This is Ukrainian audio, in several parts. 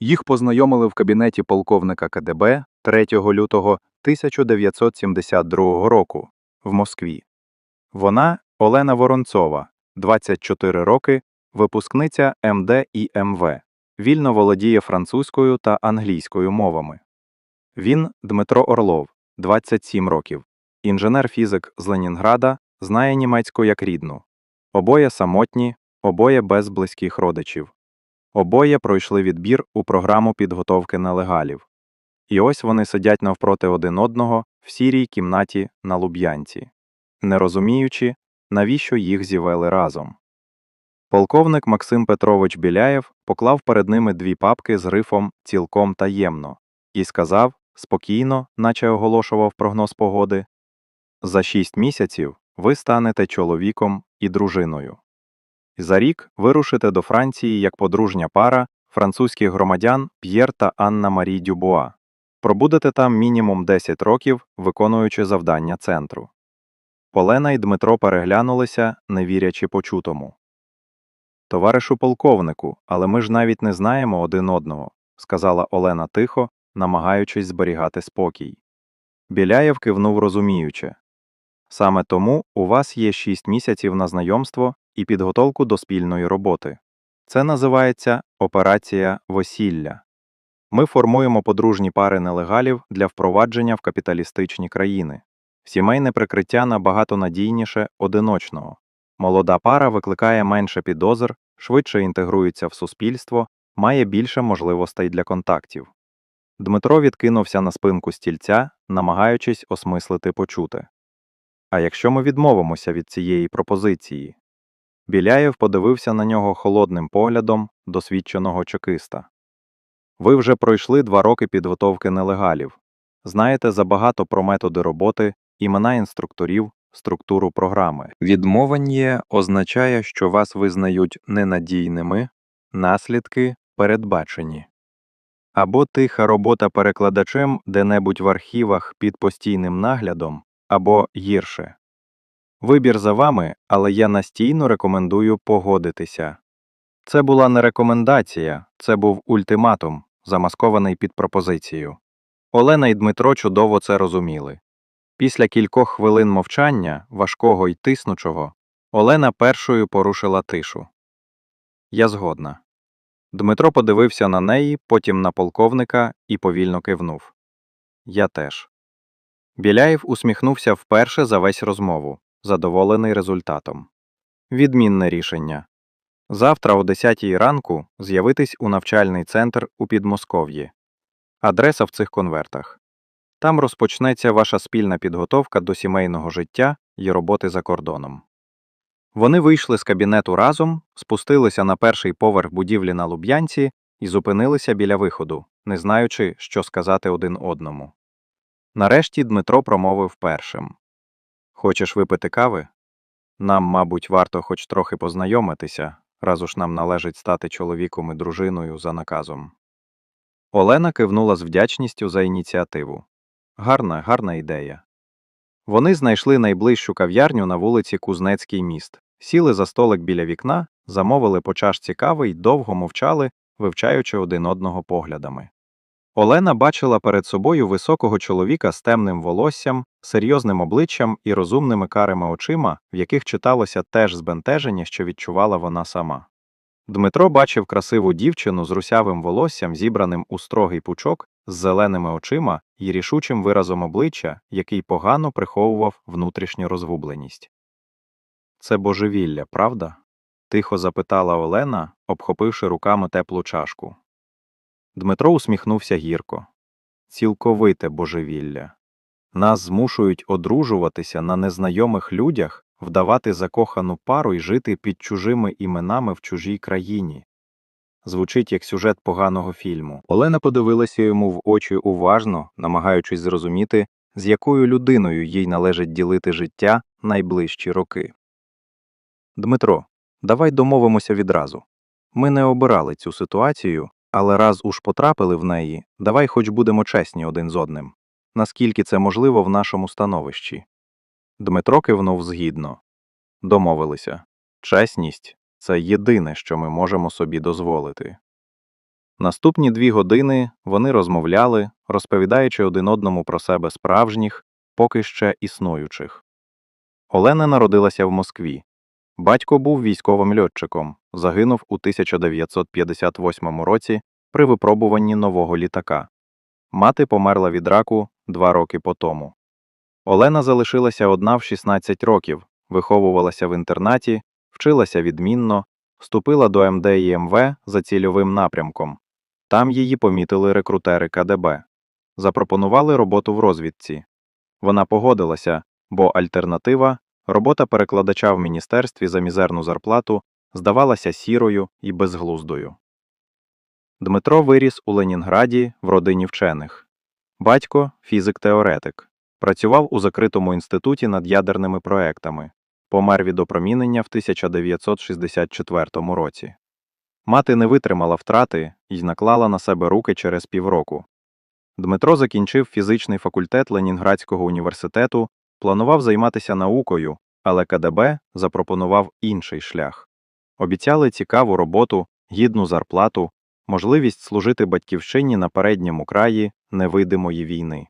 Їх познайомили в кабінеті полковника КДБ 3 лютого 1972 року в Москві. Вона Олена Воронцова, 24 роки, випускниця МД і МВ, вільно володіє французькою та англійською мовами. Він Дмитро Орлов, 27 років, інженер-фізик з Ленінграда, знає німецьку як рідну. Обоє самотні, обоє без близьких родичів. Обоє пройшли відбір у програму підготовки нелегалів. І ось вони сидять навпроти один одного в сірій кімнаті на Луб'янці, не розуміючи, навіщо їх зівели разом. Полковник Максим Петрович Біляєв поклав перед ними дві папки з грифом цілком таємно і сказав, спокійно, наче оголошував прогноз погоди, за шість місяців ви станете чоловіком і дружиною. За рік вирушите до Франції як подружня пара французьких громадян П'єр та Анна Марі Дюбуа. Пробудете там мінімум 10 років, виконуючи завдання центру. Олена і Дмитро переглянулися, не вірячи почутому. Товаришу полковнику, але ми ж навіть не знаємо один одного, сказала Олена тихо, намагаючись зберігати спокій. Біляєв кивнув розуміюче. Саме тому у вас є 6 місяців на знайомство і підготовку до спільної роботи. Це називається операція «Весілля». Ми формуємо подружні пари нелегалів для впровадження в капіталістичні країни. Сімейне прикриття набагато надійніше одиночного. Молода пара викликає менше підозр, швидше інтегрується в суспільство, має більше можливостей для контактів. Дмитро відкинувся на спинку стільця, намагаючись осмислити почуте. А якщо ми відмовимося від цієї пропозиції? Біляєв подивився на нього холодним поглядом досвідченого чекиста. Ви вже пройшли два роки підготовки нелегалів. Знаєте забагато про методи роботи, імена інструкторів, структуру програми. Відмовання означає, що вас визнають ненадійними, наслідки передбачені. Або тиха робота перекладачем де-небудь в архівах під постійним наглядом, або гірше. Вибір за вами, але я настійно рекомендую погодитися. Це була не рекомендація, це був ультиматум, замаскований під пропозицію. Олена і Дмитро чудово це розуміли. Після кількох хвилин мовчання, важкого й тиснучого, Олена першою порушила тишу. Я згодна. Дмитро подивився на неї, потім на полковника і повільно кивнув. Я теж. Біляєв усміхнувся вперше за весь розмову, задоволений результатом. Відмінне рішення. Завтра о 10 ранку з'явитись у навчальний центр у Підмосков'ї. Адреса в цих конвертах. Там розпочнеться ваша спільна підготовка до сімейного життя і роботи за кордоном. Вони вийшли з кабінету разом, спустилися на перший поверх будівлі на Луб'янці і зупинилися біля виходу, не знаючи, що сказати один одному. Нарешті Дмитро промовив першим Хочеш випити кави? Нам, мабуть, варто хоч трохи познайомитися, раз уж нам належить стати чоловіком і дружиною за наказом. Олена кивнула з вдячністю за ініціативу. Гарна, гарна ідея. Вони знайшли найближчу кав'ярню на вулиці Кузнецький міст, сіли за столик біля вікна, замовили по чашці кави й довго мовчали, вивчаючи один одного поглядами. Олена бачила перед собою високого чоловіка з темним волоссям, серйозним обличчям і розумними карими очима, в яких читалося теж збентеження, що відчувала вона сама. Дмитро бачив красиву дівчину з русявим волоссям, зібраним у строгий пучок, з зеленими очима і рішучим виразом обличчя, який погано приховував внутрішню розгубленість. Це божевілля, правда? тихо запитала Олена, обхопивши руками теплу чашку. Дмитро усміхнувся гірко. Цілковите божевілля. Нас змушують одружуватися на незнайомих людях, вдавати закохану пару і жити під чужими іменами в чужій країні. Звучить як сюжет поганого фільму. Олена подивилася йому в очі уважно, намагаючись зрозуміти, з якою людиною їй належить ділити життя найближчі роки. Дмитро, давай домовимося відразу. Ми не обирали цю ситуацію, але раз уж потрапили в неї, давай хоч будемо чесні один з одним. Наскільки це можливо в нашому становищі. Дмитро кивнув згідно. Домовилися. Чесність це єдине, що ми можемо собі дозволити. Наступні дві години вони розмовляли, розповідаючи один одному про себе справжніх, поки ще існуючих. Олена народилася в Москві. Батько був військовим льотчиком, загинув у 1958 році при випробуванні нового літака. Мати померла від раку два роки по тому. Олена залишилася одна в 16 років, виховувалася в інтернаті, вчилася відмінно, вступила до МД і МВ за цільовим напрямком. Там її помітили рекрутери КДБ. Запропонували роботу в розвідці. Вона погодилася, бо альтернатива, робота перекладача в міністерстві за мізерну зарплату, здавалася сірою і безглуздою. Дмитро виріс у Ленінграді в родині вчених. Батько фізик-теоретик. Працював у закритому інституті над ядерними проектами. Помер від опромінення в 1964 році. Мати не витримала втрати і наклала на себе руки через півроку. Дмитро закінчив фізичний факультет Ленінградського університету, планував займатися наукою, але КДБ запропонував інший шлях. Обіцяли цікаву роботу, гідну зарплату, можливість служити батьківщині на передньому краї невидимої війни.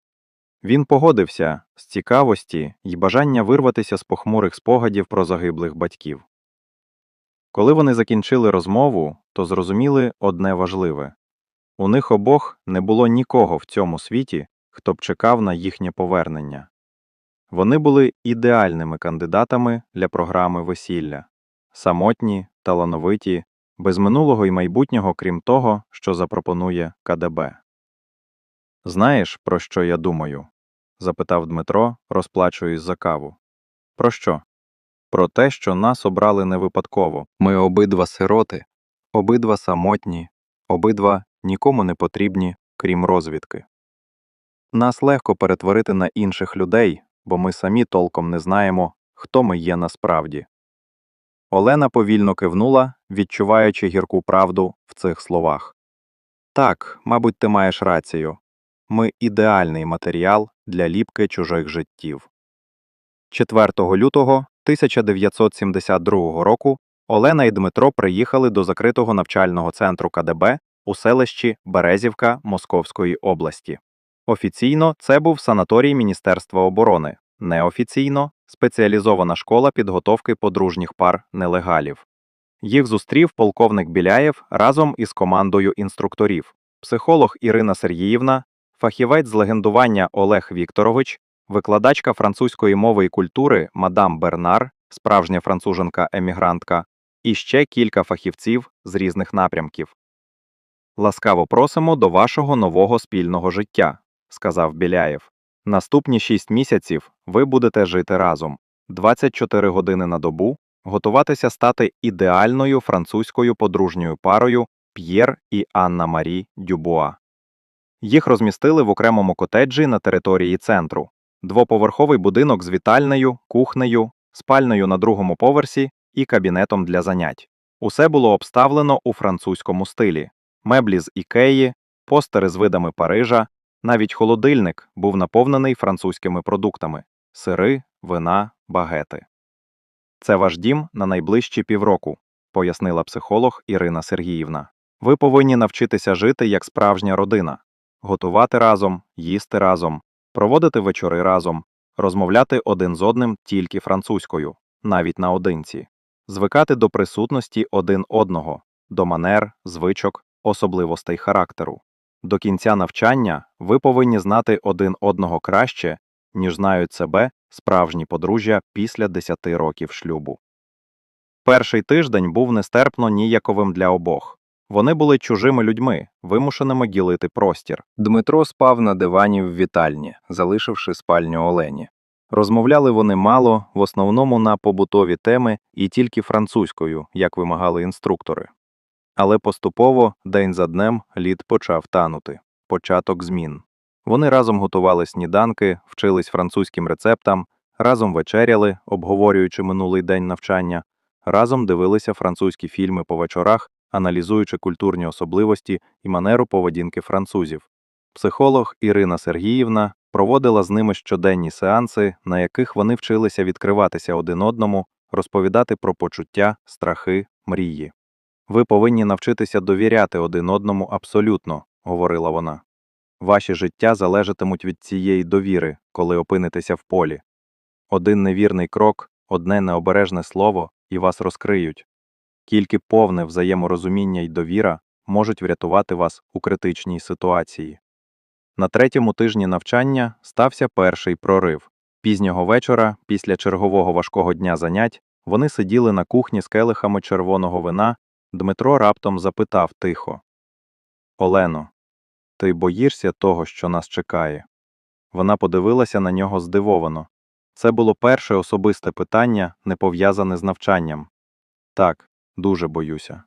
Він погодився з цікавості й бажання вирватися з похмурих спогадів про загиблих батьків. Коли вони закінчили розмову, то зрозуміли одне важливе у них обох не було нікого в цьому світі, хто б чекав на їхнє повернення. Вони були ідеальними кандидатами для програми весілля самотні, талановиті, без минулого і майбутнього, крім того, що запропонує КДБ. Знаєш, про що я думаю? запитав Дмитро, розплачуючись за каву. Про що? Про те, що нас обрали не випадково. Ми обидва сироти, обидва самотні, обидва нікому не потрібні, крім розвідки. Нас легко перетворити на інших людей, бо ми самі толком не знаємо, хто ми є насправді. Олена повільно кивнула, відчуваючи гірку правду в цих словах. Так, мабуть, ти маєш рацію. Ми ідеальний матеріал для ліпки чужих життів. 4 лютого 1972 року Олена і Дмитро приїхали до закритого навчального центру КДБ у селищі Березівка Московської області. Офіційно це був санаторій Міністерства оборони, неофіційно спеціалізована школа підготовки подружніх пар нелегалів. Їх зустрів полковник Біляєв разом із командою інструкторів, психолог Ірина Сергіївна, фахівець з легендування Олег Вікторович, викладачка французької мови і культури мадам Бернар, справжня француженка-емігрантка, і ще кілька фахівців з різних напрямків. Ласкаво просимо до вашого нового спільного життя, сказав Біляєв. Наступні шість місяців ви будете жити разом 24 години на добу, готуватися стати ідеальною французькою подружньою парою П'єр і Анна Марі Дюбуа. Їх розмістили в окремому котеджі на території центру двоповерховий будинок з вітальнею, кухнею, спальною на другому поверсі і кабінетом для занять. Усе було обставлено у французькому стилі меблі з ікеї, постери з видами Парижа, навіть холодильник був наповнений французькими продуктами сири, вина, багети. Це ваш дім на найближчі півроку, пояснила психолог Ірина Сергіївна. Ви повинні навчитися жити як справжня родина, готувати разом, їсти разом, проводити вечори разом, розмовляти один з одним тільки французькою, навіть наодинці, звикати до присутності один одного, до манер, звичок, особливостей характеру. До кінця навчання ви повинні знати один одного краще, ніж знають себе справжні подружжя після 10 років шлюбу. Перший тиждень був нестерпно ніяковим для обох. Вони були чужими людьми, вимушеними ділити простір. Дмитро спав на дивані в вітальні, залишивши спальню Олені. Розмовляли вони мало, в основному на побутові теми і тільки французькою, як вимагали інструктори. Але поступово, день за днем, лід почав танути. Початок змін. Вони разом готували сніданки, вчились французьким рецептам, разом вечеряли, обговорюючи минулий день навчання, разом дивилися французькі фільми по вечорах, аналізуючи культурні особливості і манеру поведінки французів. Психолог Ірина Сергіївна проводила з ними щоденні сеанси, на яких вони вчилися відкриватися один одному, розповідати про почуття, страхи, мрії. Ви повинні навчитися довіряти один одному абсолютно, говорила вона. Ваші життя залежатимуть від цієї довіри, коли опинитеся в полі. Один невірний крок, одне необережне слово, і вас розкриють. Тільки повне взаєморозуміння й довіра можуть врятувати вас у критичній ситуації. На третьому тижні навчання стався перший прорив. Пізнього вечора, після чергового важкого дня занять, вони сиділи на кухні з келихами червоного вина. Дмитро раптом запитав тихо: Олено, ти боїшся того, що нас чекає? Вона подивилася на нього здивовано. Це було перше особисте питання, не пов'язане з навчанням. Так, дуже боюся.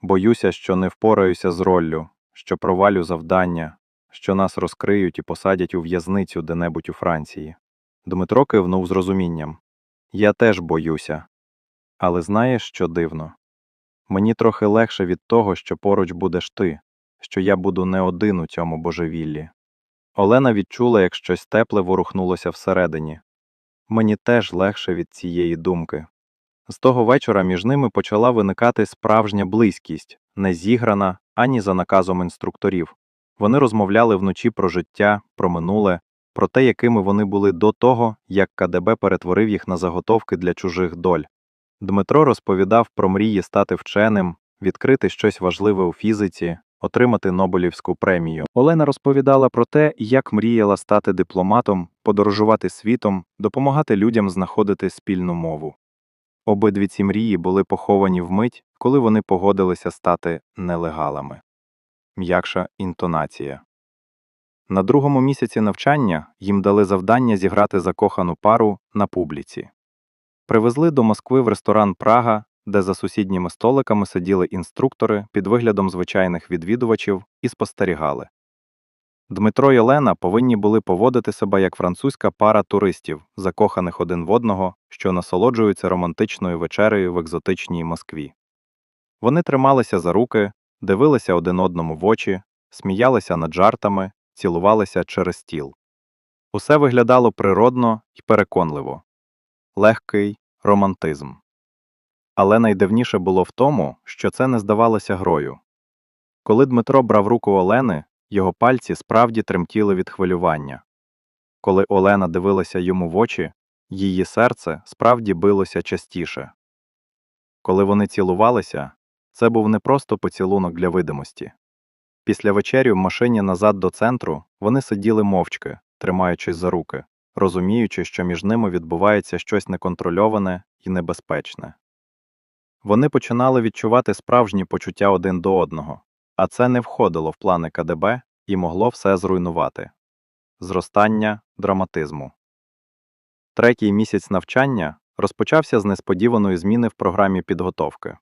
Боюся, що не впораюся з роллю, що провалю завдання, що нас розкриють і посадять у в'язницю де-небудь у Франції. Дмитро кивнув з розумінням. Я теж боюся. Але знаєш, що дивно? Мені трохи легше від того, що поруч будеш ти, що я буду не один у цьому божевіллі. Олена відчула, як щось тепле ворухнулося всередині. Мені теж легше від цієї думки. З того вечора між ними почала виникати справжня близькість, не зіграна ані за наказом інструкторів. Вони розмовляли вночі про життя, про минуле, про те, якими вони були до того, як КДБ перетворив їх на заготовки для чужих доль. Дмитро розповідав про мрії стати вченим, відкрити щось важливе у фізиці, отримати Нобелівську премію. Олена розповідала про те, як мріяла стати дипломатом, подорожувати світом, допомагати людям знаходити спільну мову. Обидві ці мрії були поховані вмить, коли вони погодилися стати нелегалами. М'якша інтонація. На другому місяці навчання їм дали завдання зіграти закохану пару на публіці. Привезли до Москви в ресторан Прага, де за сусідніми столиками сиділи інструктори під виглядом звичайних відвідувачів і спостерігали. Дмитро й Олена повинні були поводити себе як французька пара туристів, закоханих один в одного, що насолоджуються романтичною вечерею в екзотичній Москві. Вони трималися за руки, дивилися один одному в очі, сміялися над жартами, цілувалися через стіл. Усе виглядало природно і переконливо легкий романтизм. Але найдивніше було в тому, що це не здавалося грою. Коли Дмитро брав руку Олени, його пальці справді тремтіли від хвилювання. Коли Олена дивилася йому в очі, її серце справді билося частіше. Коли вони цілувалися, це був не просто поцілунок для видимості. Після вечері в машині назад до центру вони сиділи мовчки, тримаючись за руки, розуміючи, що між ними відбувається щось неконтрольоване і небезпечне. Вони починали відчувати справжні почуття один до одного, а це не входило в плани КДБ і могло все зруйнувати. Зростання драматизму. Третій місяць навчання розпочався з несподіваної зміни в програмі підготовки.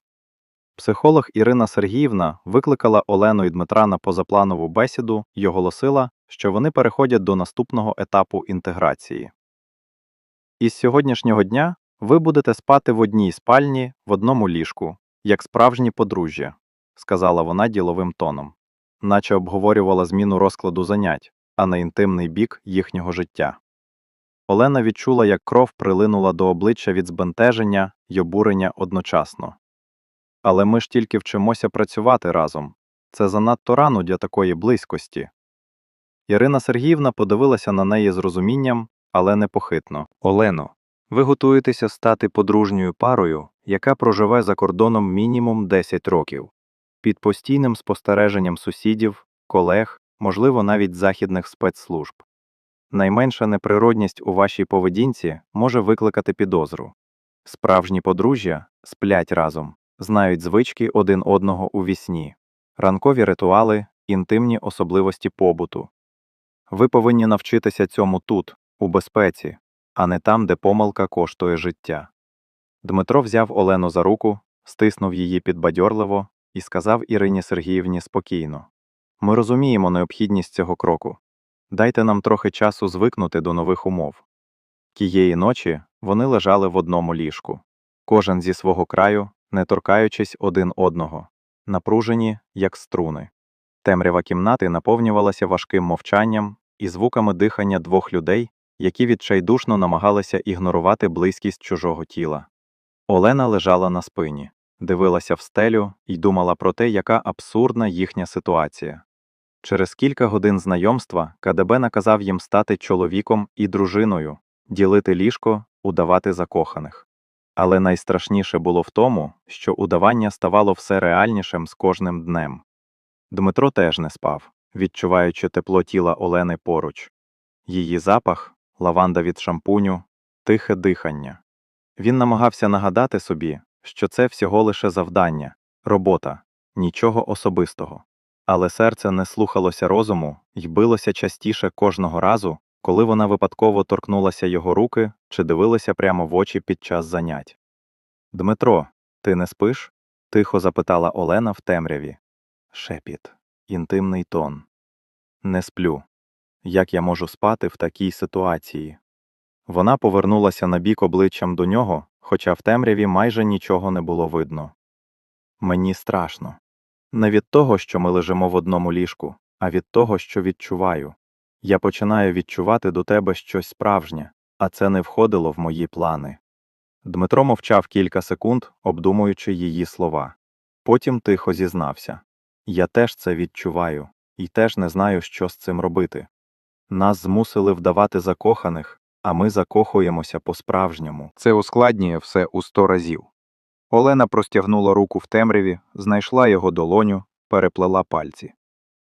Психолог Ірина Сергіївна викликала Олену і Дмитра на позапланову бесіду і оголосила, що вони переходять до наступного етапу інтеграції. Із сьогоднішнього дня ви будете спати в одній спальні, в одному ліжку, як справжні подружжя, сказала вона діловим тоном, наче обговорювала зміну розкладу занять, а не інтимний бік їхнього життя. Олена відчула, як кров прилинула до обличчя від збентеження й обурення одночасно. Але ми ж тільки вчимося працювати разом. Це занадто рано для такої близькості. Ірина Сергіївна подивилася на неї з розумінням, але непохитно. Олено, ви готуєтеся стати подружньою парою, яка проживе за кордоном мінімум 10 років, під постійним спостереженням сусідів, колег, можливо, навіть західних спецслужб. Найменша неприродність у вашій поведінці може викликати підозру. Справжні подружжя сплять разом, знають звички один одного у вісні, ранкові ритуали, інтимні особливості побуту. Ви повинні навчитися цьому тут, у безпеці, а не там, де помилка коштує життя. Дмитро взяв Олену за руку, стиснув її підбадьорливо і сказав Ірині Сергіївні спокійно Ми розуміємо необхідність цього кроку. Дайте нам трохи часу звикнути до нових умов. Тієї ночі вони лежали в одному ліжку, кожен зі свого краю, не торкаючись один одного, напружені, як струни. Темрява кімнати наповнювалася важким мовчанням і звуками дихання двох людей, які відчайдушно намагалися ігнорувати близькість чужого тіла. Олена лежала на спині, дивилася в стелю і думала про те, яка абсурдна їхня ситуація. Через кілька годин знайомства КДБ наказав їм стати чоловіком і дружиною, ділити ліжко, удавати закоханих. Але найстрашніше було в тому, що удавання ставало все реальнішим з кожним днем. Дмитро теж не спав, відчуваючи тепло тіла Олени поруч. Її запах, лаванда від шампуню, тихе дихання. Він намагався нагадати собі, що це всього лише завдання, робота, нічого особистого. Але серце не слухалося розуму й билося частіше кожного разу, коли вона випадково торкнулася його руки чи дивилася прямо в очі під час занять. Дмитро, ти не спиш? тихо запитала Олена в темряві. Шепіт, інтимний тон. Не сплю. Як я можу спати в такій ситуації? Вона повернулася на бік обличчям до нього, хоча в темряві майже нічого не було видно. Мені страшно. Не від того, що ми лежимо в одному ліжку, а від того, що відчуваю. Я починаю відчувати до тебе щось справжнє, а це не входило в мої плани. Дмитро мовчав кілька секунд, обдумуючи її слова. Потім тихо зізнався Я теж це відчуваю, і теж не знаю, що з цим робити. Нас змусили вдавати закоханих, а ми закохуємося по-справжньому. Це ускладнює все у сто разів. Олена простягнула руку в темряві, знайшла його долоню, переплела пальці.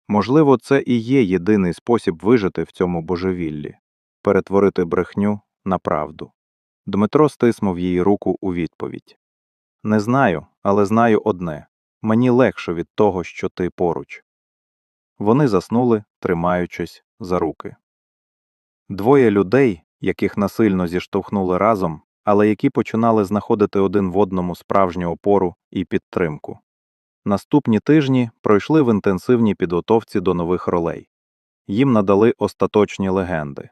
Можливо, це і є єдиний спосіб вижити в цьому божевіллі перетворити брехню на правду. Дмитро стиснув її руку у відповідь. Не знаю, але знаю одне мені легше від того, що ти поруч. Вони заснули, тримаючись за руки. Двоє людей, яких насильно зіштовхнули разом, але які починали знаходити один в одному справжню опору і підтримку. Наступні тижні пройшли в інтенсивній підготовці до нових ролей. Їм надали остаточні легенди.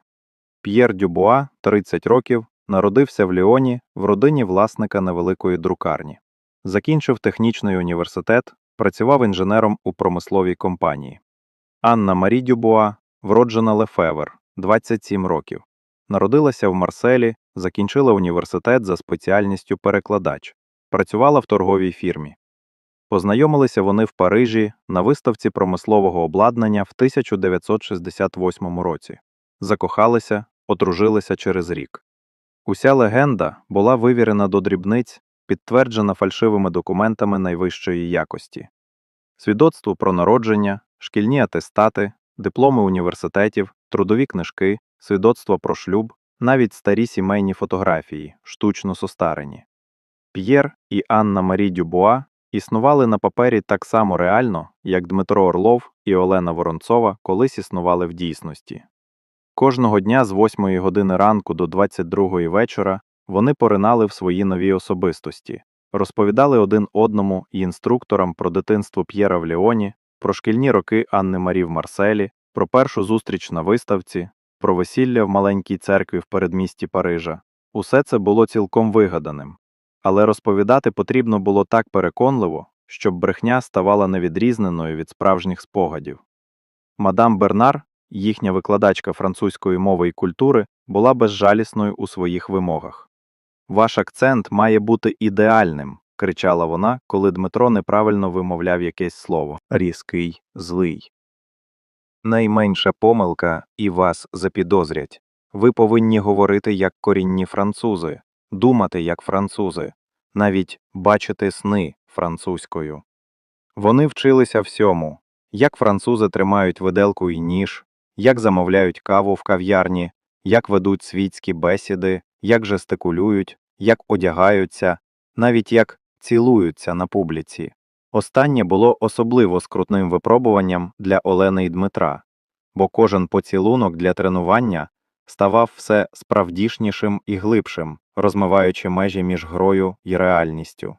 П'єр Дюбуа, 30 років, народився в Ліоні в родині власника невеликої друкарні. Закінчив технічний університет, працював інженером у промисловій компанії. Анна Марі Дюбуа, вроджена Лефевер, 27 років. Народилася в Марселі, закінчила університет за спеціальністю перекладач, працювала в торговій фірмі. Познайомилися вони в Парижі на виставці промислового обладнання в 1968 році. Закохалися, одружилися через рік. Уся легенда була вивірена до дрібниць, підтверджена фальшивими документами найвищої якості. Свідоцтво про народження, шкільні атестати, дипломи університетів, трудові книжки, свідоцтво про шлюб, навіть старі сімейні фотографії, штучно состарені. П'єр і Анна Марі Дюбуа існували на папері так само реально, як Дмитро Орлов і Олена Воронцова колись існували в дійсності. Кожного дня з 8 години ранку до 22 вечора вони поринали в свої нові особистості, розповідали один одному і інструкторам про дитинство П'єра в Ліоні, про шкільні роки Анни Марі в Марселі, про першу зустріч на виставці, про весілля в маленькій церкві в передмісті Парижа. Усе це було цілком вигаданим. Але розповідати потрібно було так переконливо, щоб брехня ставала невідрізненою від справжніх спогадів. Мадам Бернар, їхня викладачка французької мови і культури, була безжалісною у своїх вимогах. Ваш акцент має бути ідеальним, кричала вона, коли Дмитро неправильно вимовляв якесь слово різкий, злий. Найменша помилка і вас запідозрять. Ви повинні говорити як корінні французи, думати як французи, навіть бачити сни французькою. Вони вчилися всьому, як французи тримають виделку і ніж, як замовляють каву в кав'ярні, як ведуть світські бесіди, як жестикулюють, як одягаються, навіть як цілуються на публіці. Останнє було особливо скрутним випробуванням для Олени і Дмитра, бо кожен поцілунок для тренування ставав все справдішнішим і глибшим, розмиваючи межі між грою і реальністю.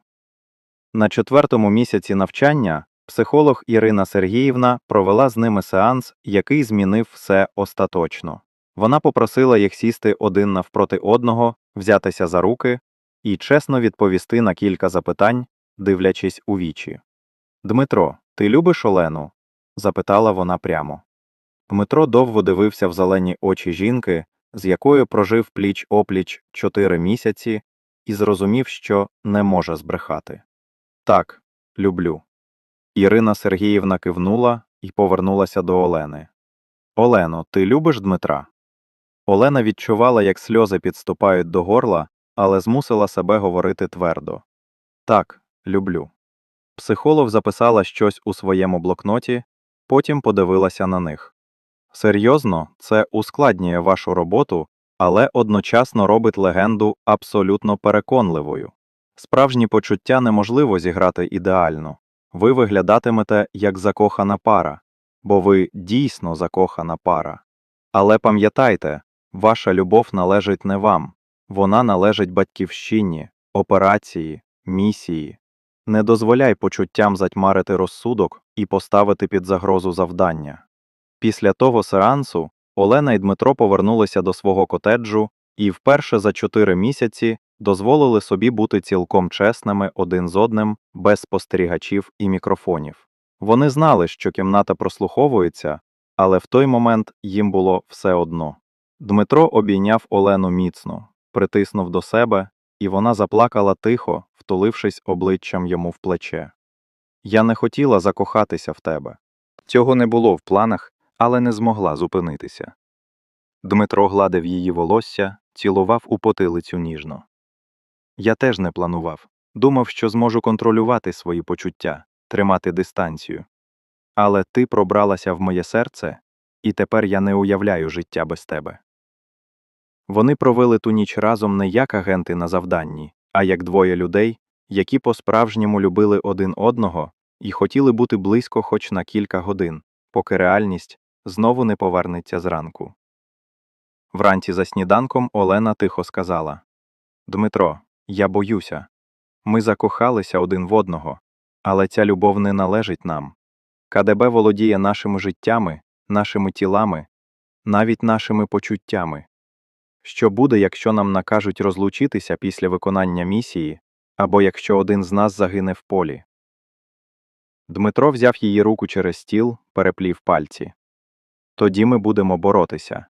На четвертому місяці навчання психолог Ірина Сергіївна провела з ними сеанс, який змінив все остаточно. Вона попросила їх сісти один навпроти одного, взятися за руки і чесно відповісти на кілька запитань, дивлячись у вічі. Дмитро, ти любиш Олену? запитала вона прямо. Дмитро довго дивився в зелені очі жінки, з якою прожив пліч опліч чотири місяці, і зрозумів, що не може збрехати. Так, люблю. Ірина Сергіївна кивнула і повернулася до Олени. Олено, ти любиш Дмитра? Олена відчувала, як сльози підступають до горла, але змусила себе говорити твердо. Так, люблю. Психолог записала щось у своєму блокноті, потім подивилася на них. Серйозно, це ускладнює вашу роботу, але одночасно робить легенду абсолютно переконливою. Справжні почуття неможливо зіграти ідеально. Ви виглядатимете як закохана пара, бо ви дійсно закохана пара. Але пам'ятайте, ваша любов належить не вам, вона належить батьківщині, операції, місії. Не дозволяй почуттям затьмарити розсудок і поставити під загрозу завдання. Після того сеансу Олена і Дмитро повернулися до свого котеджу і вперше за чотири місяці дозволили собі бути цілком чесними один з одним, без спостерігачів і мікрофонів. Вони знали, що кімната прослуховується, але в той момент їм було все одно. Дмитро обійняв Олену міцно, притиснув до себе, і вона заплакала тихо, втулившись обличчям йому в плече. Я не хотіла закохатися в тебе. Цього не було в планах, але не змогла зупинитися. Дмитро гладив її волосся, цілував у потилицю ніжно. Я теж не планував. Думав, що зможу контролювати свої почуття, тримати дистанцію. Але ти пробралася в моє серце, і тепер я не уявляю життя без тебе. Вони провели ту ніч разом не як агенти на завданні, а як двоє людей, які по-справжньому любили один одного і хотіли бути близько хоч на кілька годин, поки реальність знову не повернеться зранку. Вранці за сніданком Олена тихо сказала Дмитро, я боюся. Ми закохалися один в одного, але ця любов не належить нам. КДБ володіє нашими життями, нашими тілами, навіть нашими почуттями. Що буде, якщо нам накажуть розлучитися після виконання місії, або якщо один з нас загине в полі? Дмитро взяв її руку через стіл, переплів пальці. Тоді ми будемо боротися.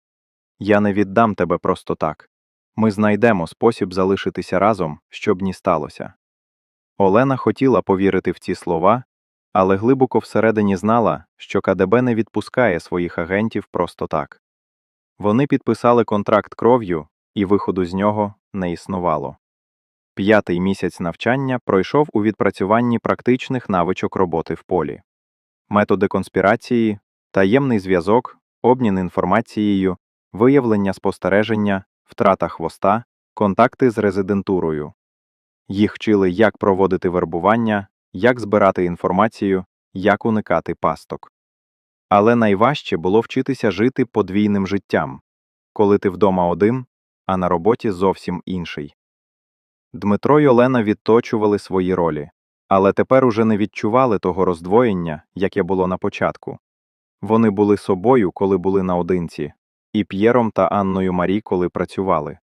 Я не віддам тебе просто так. Ми знайдемо спосіб залишитися разом, щоб ні сталося. Олена хотіла повірити в ці слова, але глибоко всередині знала, що КДБ не відпускає своїх агентів просто так. Вони підписали контракт кров'ю, і виходу з нього не існувало. П'ятий місяць навчання пройшов у відпрацюванні практичних навичок роботи в полі. Методи конспірації, таємний зв'язок, обмін інформацією, виявлення спостереження, втрата хвоста, контакти з резидентурою. Їх вчили, як проводити вербування, як збирати інформацію, як уникати пасток. Але найважче було вчитися жити подвійним життям, коли ти вдома один, а на роботі зовсім інший. Дмитро й Олена відточували свої ролі, але тепер уже не відчували того роздвоєння, яке було на початку. Вони були собою, коли були наодинці, і П'єром та Анною Марі, коли працювали.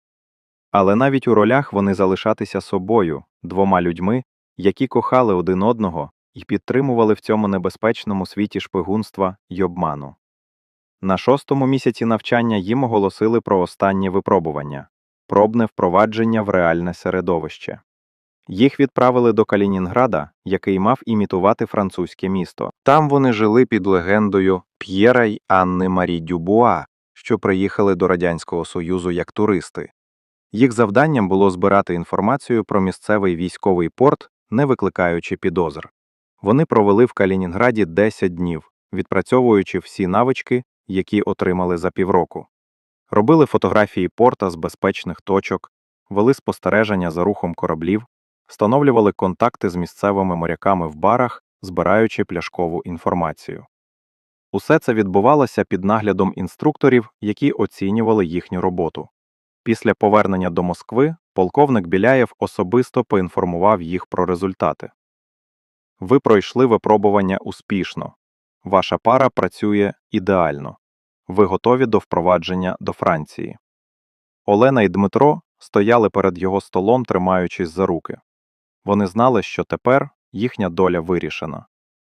Але навіть у ролях вони залишатися собою, двома людьми, які кохали один одного і підтримували в цьому небезпечному світі шпигунства й обману. На шостому місяці навчання їм оголосили про останнє випробування пробне впровадження в реальне середовище. Їх відправили до Калінінграда, який мав імітувати французьке місто. Там вони жили під легендою П'єра й Анни Марі Дюбуа, що приїхали до Радянського Союзу як туристи. Їх завданням було збирати інформацію про місцевий військовий порт, не викликаючи підозр. Вони провели в Калінінграді 10 днів, відпрацьовуючи всі навички, які отримали за півроку. Робили фотографії порта з безпечних точок, вели спостереження за рухом кораблів, встановлювали контакти з місцевими моряками в барах, збираючи пляшкову інформацію. Усе це відбувалося під наглядом інструкторів, які оцінювали їхню роботу. Після повернення до Москви полковник Біляєв особисто поінформував їх про результати. Ви пройшли випробування успішно. Ваша пара працює ідеально. Ви готові до впровадження до Франції. Олена і Дмитро стояли перед його столом, тримаючись за руки. Вони знали, що тепер їхня доля вирішена.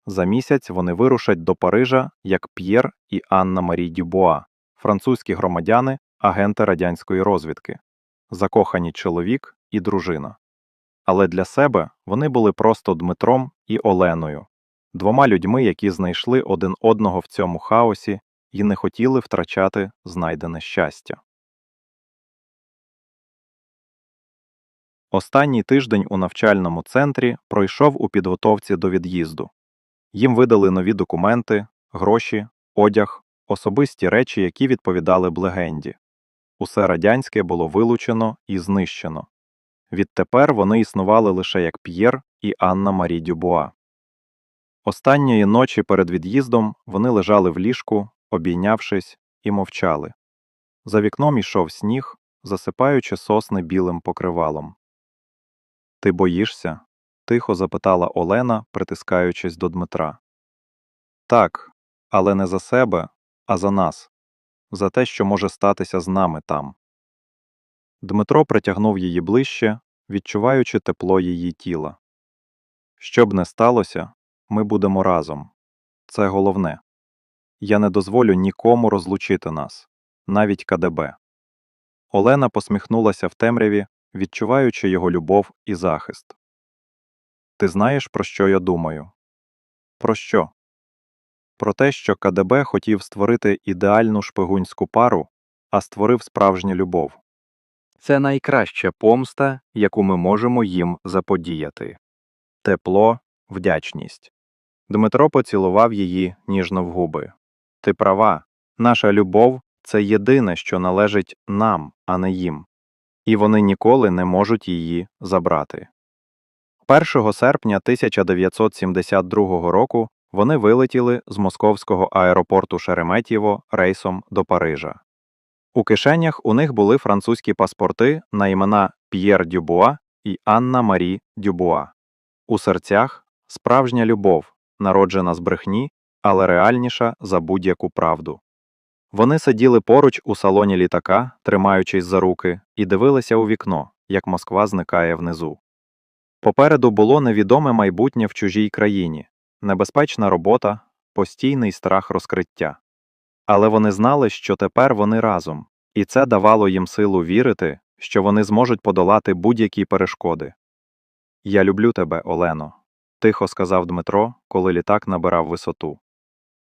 За місяць вони вирушать до Парижа як П'єр і Анна Марі Дюбуа, французькі громадяни, агенти радянської розвідки, закохані чоловік і дружина. але для себе вони були просто Дмитром і Оленою, двома людьми, які знайшли один одного в цьому хаосі і не хотіли втрачати знайдене щастя. Останній тиждень у навчальному центрі пройшов у підготовці до від'їзду. Їм видали нові документи, гроші, одяг, особисті речі, які відповідали б легенді. Усе радянське було вилучено і знищено. Відтепер вони існували лише як П'єр і Анна Марі Дюбуа. Останньої ночі перед від'їздом вони лежали в ліжку, обійнявшись, і мовчали. За вікном ішов сніг, засипаючи сосни білим покривалом. Ти боїшся? Тихо запитала Олена, притискаючись до Дмитра. Так, але не за себе, а за нас, за те, що може статися з нами там. Дмитро притягнув її ближче, відчуваючи тепло її тіла. Що б не сталося, ми будемо разом. Це головне. Я не дозволю нікому розлучити нас, навіть КДБ. Олена посміхнулася в темряві, відчуваючи його любов і захист. Ти знаєш, про що я думаю? Про що? Про те, що КДБ хотів створити ідеальну шпигунську пару, а створив справжню любов. Це найкраща помста, яку ми можемо їм заподіяти. Тепло, вдячність. Дмитро поцілував її ніжно в губи. Ти права, наша любов це єдине, що належить нам, а не їм. І вони ніколи не можуть її забрати. 1 серпня 1972 року вони вилетіли з московського аеропорту Шереметьєво рейсом до Парижа. У кишенях у них були французькі паспорти на імена П'єр Дюбуа і Анна Марі Дюбуа. У серцях справжня любов, народжена з брехні, але реальніша за будь-яку правду. Вони сиділи поруч у салоні літака, тримаючись за руки, і дивилися у вікно, як Москва зникає внизу. Попереду було невідоме майбутнє в чужій країні, небезпечна робота, постійний страх розкриття. Але вони знали, що тепер вони разом, і це давало їм силу вірити, що вони зможуть подолати будь-які перешкоди. Я люблю тебе, Олено, тихо сказав Дмитро, коли літак набирав висоту.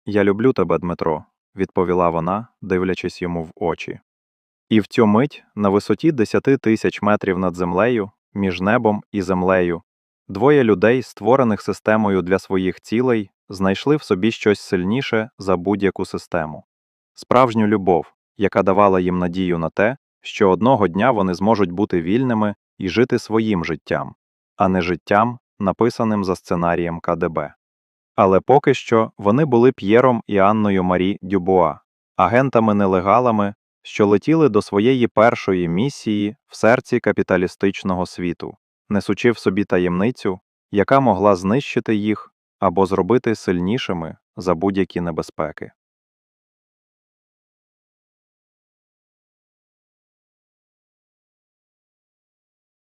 Я люблю тебе, Дмитро, відповіла вона, дивлячись йому в очі. І в цю мить, на висоті 10 тисяч метрів над землею, між небом і землею, двоє людей, створених системою для своїх цілей, знайшли в собі щось сильніше за будь-яку систему справжню любов, яка давала їм надію на те, що одного дня вони зможуть бути вільними і жити своїм життям, а не життям, написаним за сценарієм КДБ. Але поки що вони були П'єром і Анною Марі Дюбуа, агентами-нелегалами, що летіли до своєї першої місії в серці капіталістичного світу, несучи в собі таємницю, яка могла знищити їх або зробити сильнішими за будь-які небезпеки.